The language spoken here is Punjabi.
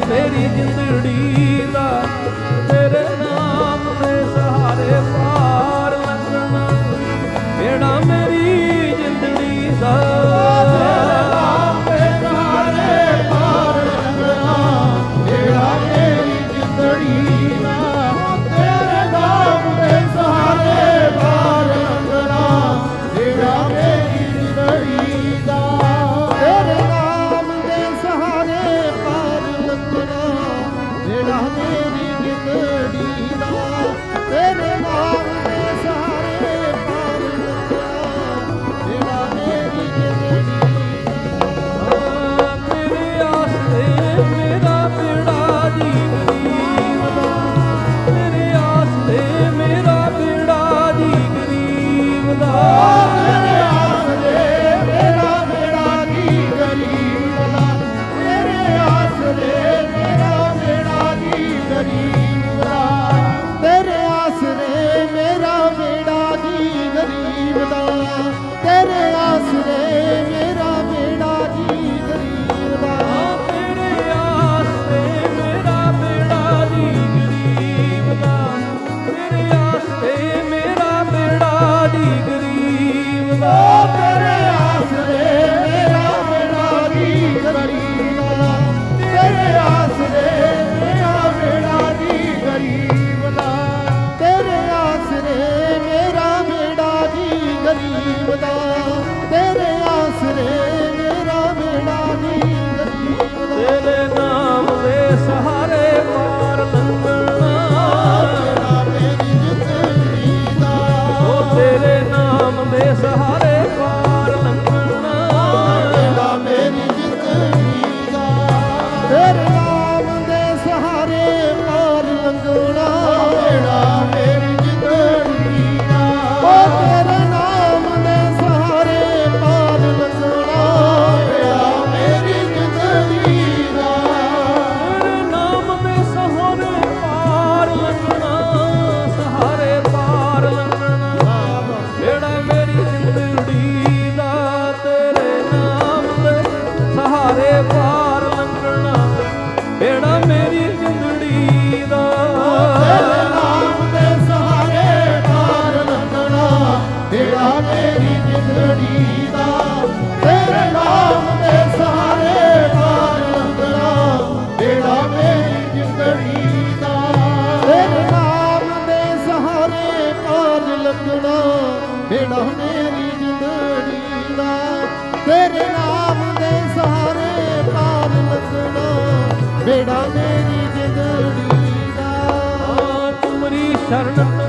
ਮੇਰੀ ਜਿੰਦੜੀ ਜਿਹੜਾ ਮੇਰੀ ਜਿੰਦੜੀ ਦਾ ਤੇਰੇ ਨਾਲ ਜਿਹੜਾ ਮੇਰੀ ਜਿੰਦੜੀ ਨਾਮ ਦੇ ਸਾਰੇ ਪਾਰ ਲੰਘਣਾ ਜਿਹੜਾ ਮੇਰੀ ਜਿੰਦੜੀ ਦਾ ਦੇ ਸਾਰੇ ਪਾਰ ਲੰਘਣਾ ਜਿਹੜਾ ਮੇਰੀ ਜਿੰਦੜੀ ਦਾ ਦੇ ਸਾਰੇ ਪਾਰ ਲੰਘਣਾ ਜਿਹੜਾ ਮੇਰੀ ਜਿੰਦੜੀ ਦਾ। ਸ਼ਰਨ